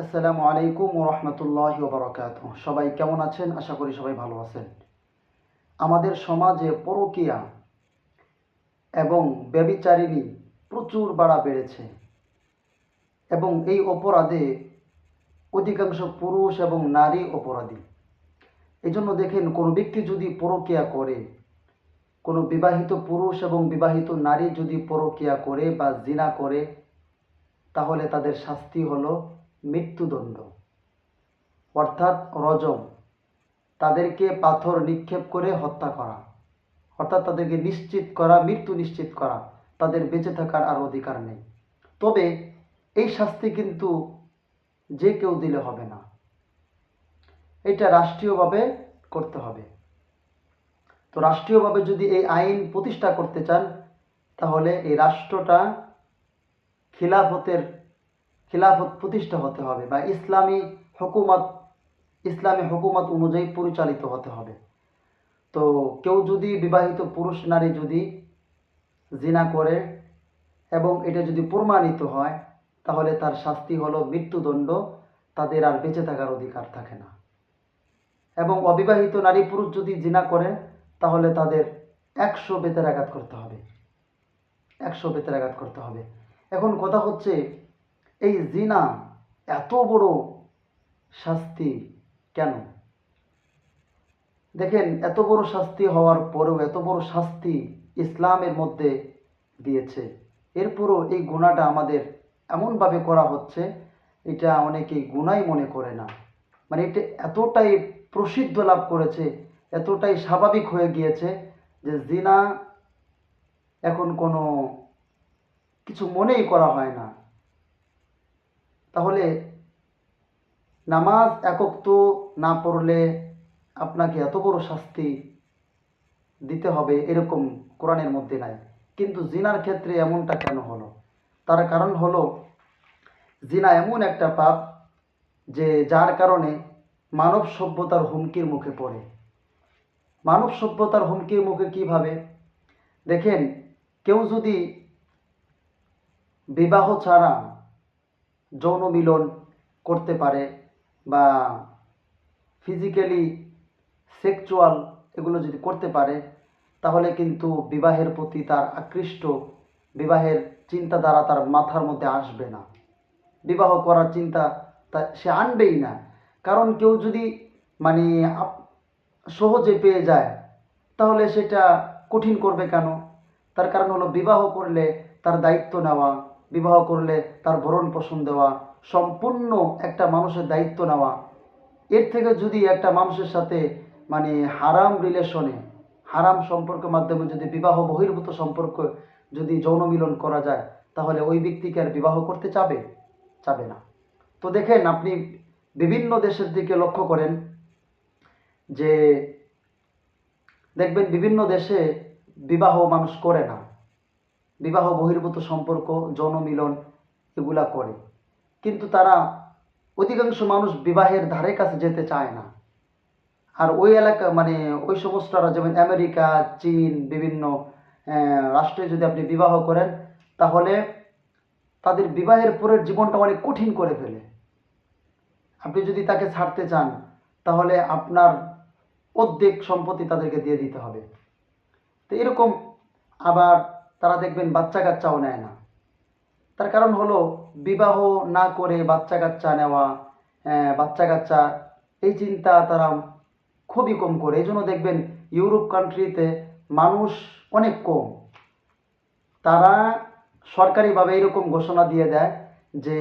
আসসালামু আলাইকুম রহমতুল্লাহ বরকাত সবাই কেমন আছেন? আশা করি সবাই ভালো আছেন। আমাদের সমাজে পরকীয়া এবং ব্যবিচারিণী প্রচুর বাড়া বেড়েছে এবং এই অপরাধে অধিকাংশ পুরুষ এবং নারী অপরাধী। এই জন্য দেখেন, কোনো ব্যক্তি যদি পরকীয়া করে, কোনো বিবাহিত পুরুষ এবং বিবাহিত নারী যদি পরকীয়া করে বা জিনা করে, তাহলে তাদের শাস্তি হলো মৃত্যুদণ্ড। অর্থাৎ রজম তাদেরকে পাথর নিক্ষেপ করে হত্যা করা। অর্থাৎ তাদেরকে নিশ্চিত করা, মৃত্যু নিশ্চিত করা। তাদের বেঁচে থাকার আর অধিকার নেই। তবে এই শাস্তি কিন্তু যে কেউ দিলে হবে না। এটা রাষ্ট্রীয়ভাবে করতে হবে। তো রাষ্ট্রীয়ভাবে যদি এই আইন প্রতিষ্ঠা করতে চান, তাহলে এই রাষ্ট্রটা খিলাফতের খিলাফত প্রতিষ্ঠা হতে হবে বা ইসলামী হুকুমত ইসলামী হুকুমত অনুযায়ী পরিচালিত হতে হবে। তো কেউ যদি বিবাহিত পুরুষ নারী যদি জিনা করে এবং এটা যদি প্রমাণিত হয়, তাহলে তার শাস্তি হলো মৃত্যুদণ্ড, তাদের আর বেঁচে থাকার অধিকার থাকে না। এবং অবিবাহিত নারী পুরুষ যদি জিনা করে, তাহলে তাদের একশো বেতের আঘাত করতে হবে। একশো বেতের আঘাত করতে হবে। এখন কথা হচ্ছে এই জিনা এত বড় শাস্তি কেন? দেখেন, এত বড় শাস্তি হওয়ার পরেও এত বড় শাস্তি ইসলামের মধ্যে দিয়েছে। এরপরও এই গুণাটা আমাদের এমনভাবে করা হচ্ছে, এটা অনেকেই গুণাই মনে করে না। মানে এটা এতটাই প্রসিদ্ধ লাভ করেছে, এতটাই স্বাভাবিক হয়ে গিয়েছে যে জিনা এখন কোনো কিছু মনেই করা হয় না। তাহলে নামাজ একক তো না পড়লে আপনাকে এত বড় শাস্তি দিতে হবে এরকম কোরআনের মধ্যে নাই। কিন্তু জিনার ক্ষেত্রে এমনটা কেন হলো? তার কারণ হলো, জিনা এমন একটা পাপ যে যার কারণে মানব সভ্যতার হুমকির মুখে পড়ে। মানব সভ্যতার হুমকির মুখে কীভাবে? দেখেন, কেউ যদি বিবাহ ছাড়া যৌন মিলন করতে পারে বা ফিজিক্যালি সেক্সুয়াল এগুলো যদি করতে পারে, তাহলে কিন্তু বিবাহের প্রতি তার আকৃষ্ট, বিবাহের চিন্তাধারা তার মাথার মধ্যে আসবে না। বিবাহ করার চিন্তা তা সে আনবেই না। কারণ কেউ যদি মানে সহজে পেয়ে যায়, তাহলে সেটা কঠিন করবে কেন? তার কারণ হলো বিবাহ করলে তার দায়িত্ব নেওয়া বিবাহ করলে তার ভরণ পোষণ দেওয়া, সম্পূর্ণ একটা মানুষের দায়িত্ব নেওয়া। এর থেকে যদি একটা মানুষের সাথে মানে হারাম রিলেশনে হারাম সম্পর্কের মাধ্যমে যদি বিবাহ বহির্ভূত সম্পর্ক যদি যৌন মিলন করা যায়, তাহলে ওই ব্যক্তিকে আর বিবাহ করতে চাবে? চাবে না। তো দেখেন, আপনি বিভিন্ন দেশের দিকে লক্ষ্য করেন যে, দেখবেন বিভিন্ন দেশে বিবাহ মানুষ করে না। বিবাহ বহির্ভূত সম্পর্ক যৌন মিলন এগুলা করে। কিন্তু তারা অধিকাংশ মানুষ বিবাহের ধারে কাছে যেতে চায় না। আর ওই এলাকা মানে ওই সমস্তরা, যেমন আমেরিকা, চীন, বিভিন্ন রাষ্ট্রে যদি আপনি বিবাহ করেন, তাহলে তাদের বিবাহের পরের জীবনটা অনেক কঠিন করে ফেলে। আপনি যদি তাকে ছাড়তে চান, তাহলে আপনার অর্ধেক সম্পত্তি তাদেরকে দিয়ে দিতে হবে। তো এরকম আবার তারা দেখবেন বাচ্চা কাচ্চাও নেয় না। তার কারণ হলো, বিবাহ না করে বাচ্চা কাচ্চা নেওয়া বাচ্চা কাচ্চা এই চিন্তা তারা খুবই কম করে। এই জন্য দেখবেন ইউরোপ কান্ট্রিতে মানুষ অনেক কম। তারা সরকারিভাবে এরকম ঘোষণা দিয়ে দেয় যে,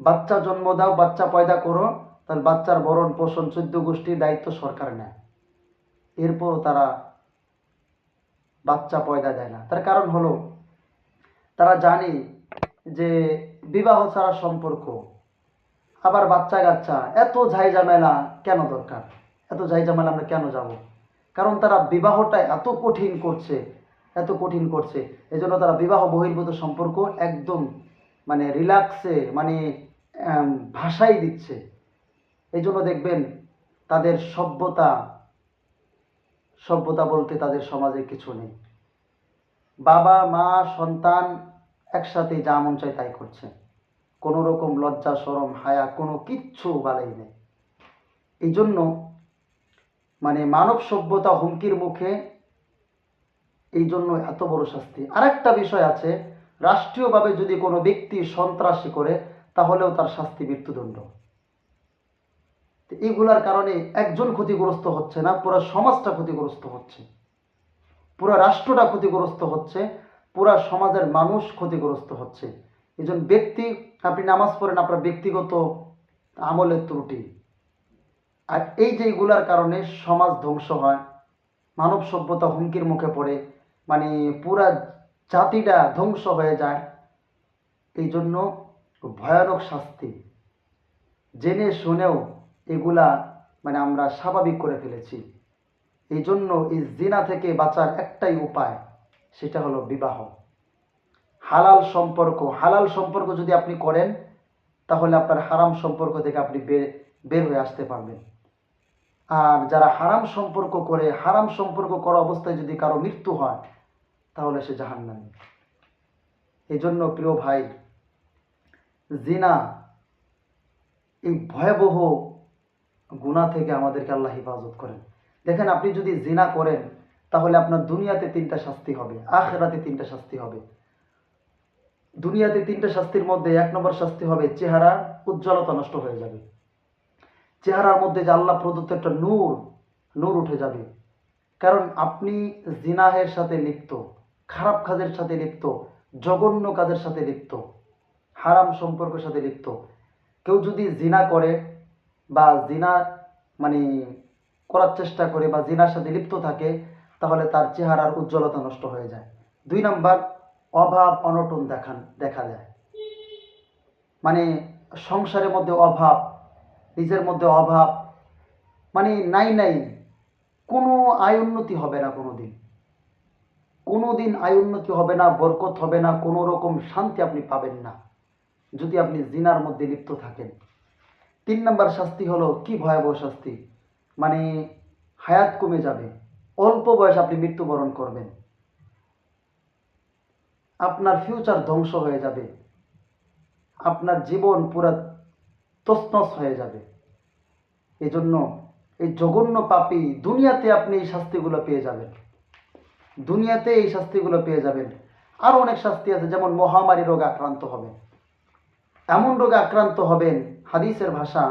বাচ্চা জন্ম দাও, বাচ্চা পয়দা করো, তাহলে বাচ্চার ভরণ পোষণ চোদ্দ গোষ্ঠীর দায়িত্ব সরকার নেয়। এরপরও তারা বাচ্চা পয়দা দেয় না। তার কারণ হলো, তারা জানে যে বিবাহ ছাড়া সম্পর্ক, আবার বাচ্চা কাচ্চা এত ঝাই ঝামেলা কেন দরকার? এত ঝাই ঝামেলা আমরা কেন যাব? কারণ তারা বিবাহটা এত কঠিন করছে, এত কঠিন করছে। এজন্য তারা বিবাহ বহির্ভূত সম্পর্ক একদম মানে রিল্যাক্সে মানে ভাষাই দিচ্ছে। এই জন্য দেখবেন তাদের সভ্যতা সভ্যতা বলতে তাদের সমাজে কিছু নেই। বাবা, মা, সন্তান একসাথে যা মন চায় তাই করছে কোনো রকম লজ্জা সরম হায়া, কোনো কিচ্ছু বালাই নেই। এই জন্য মানে মানব সভ্যতা হুমকির মুখে এই জন্য এত বড় শাস্তি। আরেকটা বিষয় আছে, রাষ্ট্রীয়ভাবে যদি কোনো ব্যক্তি সন্ত্রাসী করে, তাহলেও তার শাস্তি মৃত্যুদণ্ড। তো এইগুলার কারণে একজন ক্ষতিগ্রস্ত হচ্ছে না, পুরো সমাজটা ক্ষতিগ্রস্ত হচ্ছে। পুরো রাষ্ট্রটা ক্ষতিগ্রস্ত হচ্ছে, পুরো সমাজের মানুষ ক্ষতিগ্রস্ত হচ্ছে। একজন ব্যক্তি, আপনি নামাজ পড়েন, আপনার ব্যক্তিগত আমলের ত্রুটি। আর এই যে এগুলার কারণে সমাজ ধ্বংস হয়, মানব সভ্যতা হুমকির মুখে পড়ে মানে পুরা জাতিটা ধ্বংস হয়ে যায়, এই জন্য ভয়ানক শাস্তি। জেনে শুনেও এগুলা মানে আমরা স্বাভাবিক করে ফেলেছি। এই জন্য এই জিনা থেকে বাঁচার একটাই উপায়, সেটা হলো বিবাহ। হালাল সম্পর্ক হালাল সম্পর্ক যদি আপনি করেন, তাহলে আপনার হারাম সম্পর্ক থেকে আপনি বের বের হয়ে আসতে পারবেন। আর যারা হারাম সম্পর্ক করে, হারাম সম্পর্ক করা অবস্থায় যদি কারও মৃত্যু হয়, তাহলে সে জাহান্নামী। এই জন্য প্রিয় ভাই, জিনা এই ভয়াবহ গুণা থেকে আমাদেরকে আল্লাহ হেফাজত করেন। দেখেন, আপনি যদি জিনা করেন, তাহলে আপনার দুনিয়াতে তিনটা শাস্তি হবে, আখেরাতে তিনটা শাস্তি হবে। দুনিয়াতে তিনটা শাস্তির মধ্যে এক নম্বর শাস্তি হবে, চেহারা উজ্জ্বলতা নষ্ট হয়ে যাবে। চেহারার মধ্যে যে আল্লাহ প্রদত্ত একটা নূর নূর উঠে যাবে। কারণ আপনি জিনাহের সাথে লিপ্ত, খারাপ কাজের সাথে লিপ্ত, জঘন্য কাজের সাথে লিপ্ত, হারাম সম্পর্কের সাথে লিপ্ত। কেউ যদি জিনা করে বা জিনা মানে করার চেষ্টা করে বা জিনার সাথে লিপ্ত থাকে, তাহলে তার চেহারার উজ্জ্বলতা নষ্ট হয়ে যায়। দুই নাম্বার, অভাব, অনটন দেখান দেখা যায়। মানে সংসারের মধ্যে অভাব, নিজের মধ্যে অভাব মানে নাই নাই, কোনো আয় উন্নতি হবে না কোনো দিন কোনো দিন আয় উন্নতি হবে না, বরকত হবে না, কোনো রকম শান্তি আপনি পাবেন না। যদি আপনি জিনার মধ্যে লিপ্ত থাকেন। তিন নম্বর শাস্তি হলো কি ভয়াবহ শাস্তি? মানে হায়াত কমে যাবে। অল্প বয়স আপনি মৃত্যুবরণ করবেন। আপনার ফিউচার ধ্বংস হয়ে যাবে। আপনার জীবন পুরা তসনস হয়ে যাবে। এই জন্য এই জঘন্য পাপী দুনিয়াতে আপনি এই শাস্তিগুলো পেয়ে যাবেন। দুনিয়াতে এই শাস্তিগুলো পেয়ে যাবেন। আরও অনেক শাস্তি আছে, যেমন মহামারী রোগে আক্রান্ত হবেন। এমন রোগে আক্রান্ত হবেন হাদিসের ভাষা,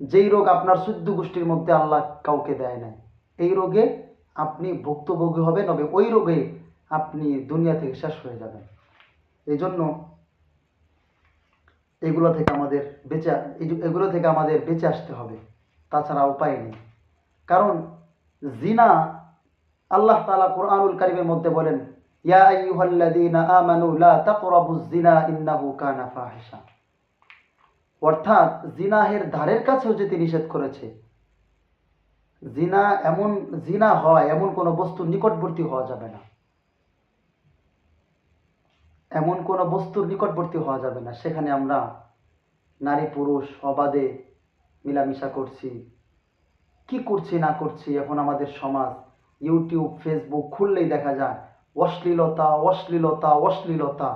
যেই রোগ আপনার শুদ্ধ গোষ্ঠীর মধ্যে আল্লাহ কাউকে দেয় নাই, এই রোগে আপনি ভুক্তভোগী হবেন হবে ওই রোগে আপনি দুনিয়া থেকে শেষ হয়ে যাবেন। এই জন্য এগুলো থেকে আমাদের বেঁচে, এগুলো থেকে আমাদের বেঁচে আসতে হবে, তাছাড়া উপায় নেই। কারণ জিনা, আল্লাহ তাআলা কোরআনুল কারিমের মধ্যে বলেন, ইয়া আইয়ুহাল্লাযীনা আমানু লা তাকরাবুজ জিনা ইন্নাহু কানা ফাহিশা অর্থাৎ জিনাহের ধারের কাছেও যেতে নিষেধ করেছে। জিনা এমন, জিনা হয় এমন কোনো বস্তু নিকটবর্তী হওয়া যাবে না। এমন কোনো বস্তুর নিকটবর্তী হওয়া যাবে না। সেখানে আমরা নারী, পুরুষ, অবাধে মিলামিশা করছি। কি করছি, না করছি, এখন আমাদের সমাজ, ইউটিউব, ফেসবুক খুললেই দেখা যায় অশ্লীলতা অশ্লীলতা অশ্লীলতা,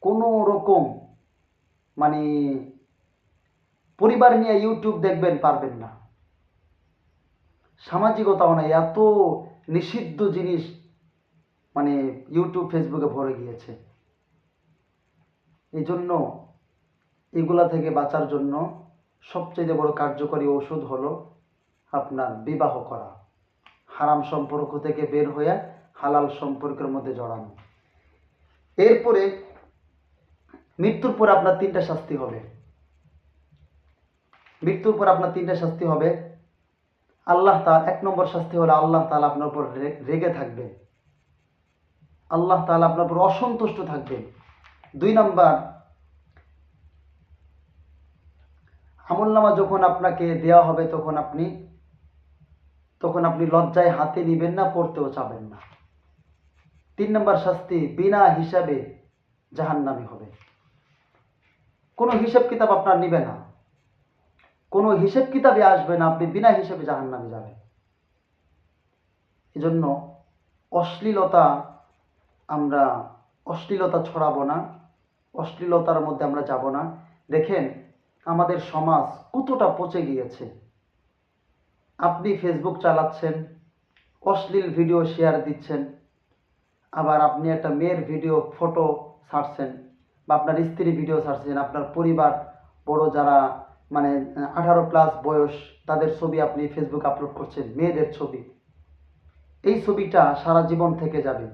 কোনো রকম মানে পরিবার নিয়ে ইউটিউব দেখবেন, পারবেন না। সামাজিকতাও নাই এত নিষিদ্ধ জিনিস মানে ইউটিউব ফেসবুকে ভরে গিয়েছে। এই জন্য এগুলা থেকে বাঁচার জন্য সবচেয়ে বড় কার্যকরী ওষুধ হলো আপনার বিবাহ করা। হারাম সম্পর্ক থেকে বের হয়ে হালাল সম্পর্কের মধ্যে জড়ানো। এরপরে মৃত্যুর পর আপনার তিনটা শাস্তি হবে। মৃত্যুর পর আপনার তিনটা শাস্তি হবে। আল্লাহ তা এক নম্বর শাস্তি হলো আল্লাহ তাআলা আপনার উপর রেগে থাকবে। আল্লাহ তাআলা আপনার উপর অসন্তুষ্ট থাকবে। দুই নাম্বার আমলনামা যখন আপনাকে দেওয়া হবে তখন আপনি তখন আপনি লজ্জায় হাতে নিবেন না, পড়তেও চাবেন না। তিন নম্বর শাস্তি, বিনা হিসাবে জাহান্নামি হবে। কোনো হিসাব কিতাব আপনার নিবে না। কোনো হিসেব কিতাবে আসবে না, আপনি বিনা হিসেবে জাহান্নামে যাবেন। এজন্য অশ্লীলতা আমরা অশ্লীলতা ছড়াবো না, অশ্লীলতার মধ্যে আমরা যাব না। দেখেন, আমাদের সমাজ কতটা পচে গিয়েছে। আপনি ফেসবুক চালাচ্ছেন, অশ্লীল ভিডিও শেয়ার দিচ্ছেন, আবার আপনি একটা মেয়ের ভিডিও ফটো ছাড়ছেন, বা আপনার স্ত্রী ভিডিও ছাড়ছেন, আপনার পরিবার, বড় যারা মানে আঠারো প্লাস বয়স তাদের ছবি আপনি ফেসবুক আপলোড করছেন, মেয়েদের ছবি। এই ছবিটা সারা জীবন থেকে যাবে।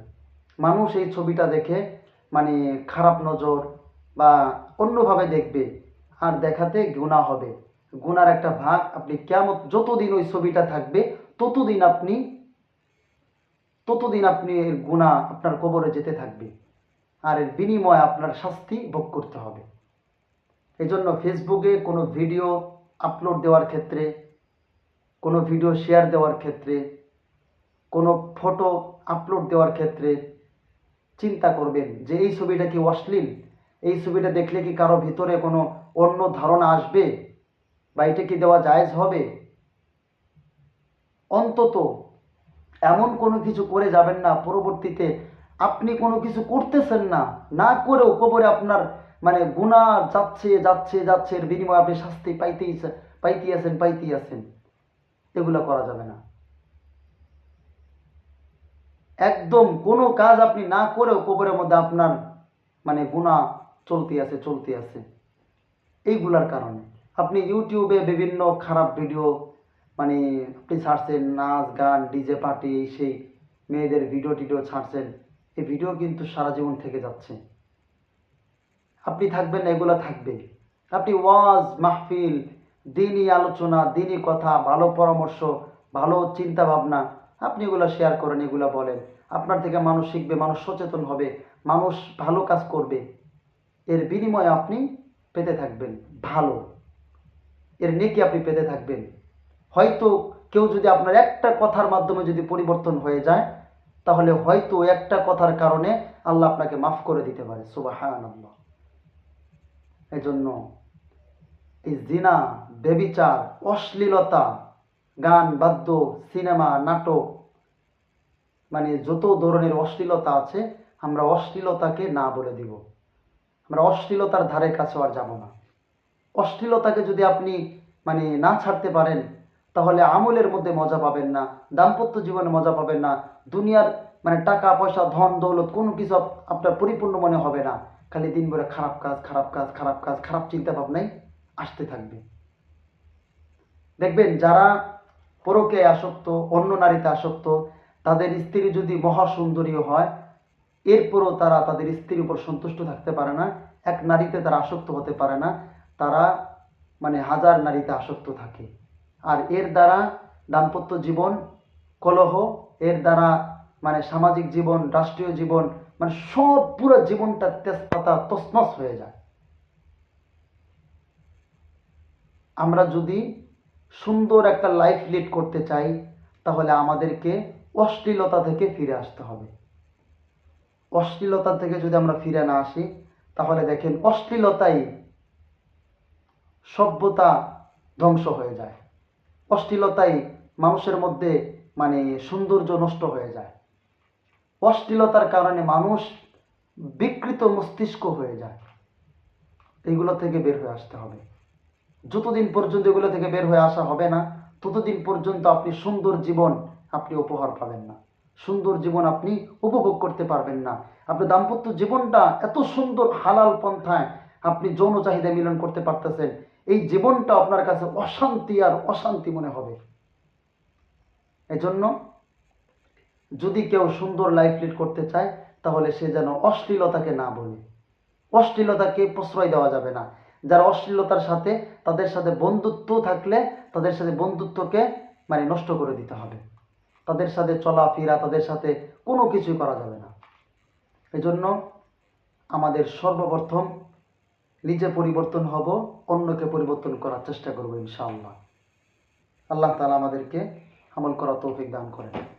মানুষ এই ছবিটা দেখে মানে খারাপ নজর বা অন্যভাবে দেখবে, আর দেখাতে গুণা হবে। গুনার একটা ভাগ আপনি কেমন যতদিন ওই ছবিটা থাকবে, ততদিন আপনি ততদিন আপনি এর গুণা আপনার কবরে যেতে থাকবে। আর এর বিনিময়ে আপনার শাস্তি ভোগ করতে হবে। এই জন্য ফেসবুকে কোনো ভিডিও আপলোড দেওয়ার ক্ষেত্রে, কোনো ভিডিও শেয়ার দেওয়ার ক্ষেত্রে, কোনো ফটো আপলোড দেওয়ার ক্ষেত্রে চিন্তা করবেন যে এই ছবিটা কি অশ্লীল? এই ছবিটা দেখলে কি কারও ভিতরে কোনো অন্য ধারণা আসবে? বা এটা কি দেওয়া জায়েজ হবে? অন্তত এমন কোনো কিছু করে যাবেন না, পরবর্তীতে আপনি কোনো কিছু করতেছেন না না করেও কবরে আপনার মানে গুণা যাচ্ছে যাচ্ছে যাচ্ছে, এর বিনিময়ে আপনি শাস্তি পাইতেই পাইতেই আছেন পাইতেই আছেন। এগুলো করা যাবে না। একদম কোনো কাজ আপনি না করেও কবরের মধ্যে আপনার মানে গুণা চলতে আছে চলতে আছে। এইগুলার কারণে। আপনি ইউটিউবে বিভিন্ন খারাপ ভিডিও মানে আপনি ছাড়ছেন, নাচ, গান, ডিজে পার্টি, সেই মেয়েদের ভিডিও টিডিও ছাড়ছেন, এই ভিডিও কিন্তু সারা জীবন থেকে যাচ্ছে। আপনি থাকবেন এগুলো থাকবে। আপনি ওয়াজ, মাহফিল, দিনই আলোচনা, দিনই কথা, ভালো পরামর্শ, ভালো চিন্তা ভাবনা আপনি এগুলো শেয়ার করেন, এগুলো বলেন। আপনার থেকে মানুষ শিখবে, মানুষ সচেতন হবে, মানুষ ভালো কাজ করবে। এর বিনিময়ে আপনি পেতে থাকবেন, ভালো। এর নেকি আপনি পেতে থাকবেন। হয়তো কেউ যদি আপনার একটা কথার মাধ্যমে যদি পরিবর্তন হয়ে যায়, তাহলে হয়তো একটা কথার কারণে আল্লাহ আপনাকে মাফ করে দিতে পারে। সুবাহান আল্লাহ এই জন্য এই জিনা, বেবিচার, অশ্লীলতা, গান, বাদ্য, সিনেমা, নাটক মানে যত ধরনের অশ্লীলতা আছে, আমরা অশ্লীলতাকে না বলে দিব। আমরা অশ্লীলতার ধারে কাছে আর যাব না। অশ্লীলতাকে যদি আপনি মানে না ছাড়তে পারেন, তাহলে আমলের মধ্যে মজা পাবেন না, দাম্পত্য জীবনে মজা পাবেন না, দুনিয়ার মানে টাকা, পয়সা, ধন, দৌলত কোনো কিছু আপনার পরিপূর্ণ মনে হবে না। খালি দিন ভরে খারাপ কাজ খারাপ কাজ খারাপ কাজ, খারাপ চিন্তা ভাবনাই আসতে থাকবে। দেখবেন যারা পরকে আসক্ত, অন্য নারীতে আসক্ত, তাদের স্ত্রী যদি মহা সুন্দরী হয়, এরপরও তারা তাদের স্ত্রীর উপর সন্তুষ্ট থাকতে পারে না। এক নারীতে তারা আসক্ত হতে পারে না। তারা মানে হাজার নারীতে আসক্ত থাকে। আর এর দ্বারা দাম্পত্য জীবন কলহ, এর দ্বারা মানে সামাজিক জীবন, রাষ্ট্রীয় জীবন মানে সব পুরো জীবনটা তেজপাতা তসনস হয়ে যায়। আমরা যদি সুন্দর একটা লাইফ লিড করতে চাই, তাহলে আমাদেরকে অশ্লীলতা থেকে ফিরে আসতে হবে। অশ্লীলতা থেকে যদি আমরা ফিরে না আসি, তাহলে দেখেন অশ্লীলতাই সভ্যতা ধ্বংস হয়ে যায়। অশ্লীলতাই মানুষের মধ্যে মানে সৌন্দর্য নষ্ট হয়ে যায়। অশ্লীলতার কারণে মানুষ বিকৃত মস্তিষ্ক হয়ে যায়। এইগুলো থেকে বের হয়ে আসতে হবে। যতদিন পর্যন্ত এগুলো থেকে বের হয়ে আসা হবে না, ততদিন পর্যন্ত আপনি সুন্দর জীবন আপনি উপহার পাবেন না। সুন্দর জীবন আপনি উপভোগ করতে পারবেন না। আপনার দাম্পত্য জীবনটা এত সুন্দর হালাল পন্থায় আপনি যৌন চাহিদা মিলন করতে পারতেছেন, এই জীবনটা আপনার কাছে অশান্তি আর অশান্তি মনে হবে। এজন্য যদি কেউ সুন্দর লাইফ লিড করতে চায়, তাহলে সে যেন অশ্লীলতাকে না বলে। অশ্লীলতাকে প্রশ্রয় দেওয়া যাবে না। যারা অশ্লীলতার সাথে তাদের সাথে বন্ধুত্ব থাকলে তাদের সাথে বন্ধুত্বকে মানে নষ্ট করে দিতে হবে। তাদের সাথে চলাফেরা, তাদের সাথে কোনো কিছুই করা যাবে না। এজন্য আমাদের সর্বপ্রথম নিজে পরিবর্তন হব, অন্যকে পরিবর্তন করার চেষ্টা করব ইনশাআল্লাহ। আল্লাহ তালা আমাদেরকে আমল করা তৌফিক দান করেন।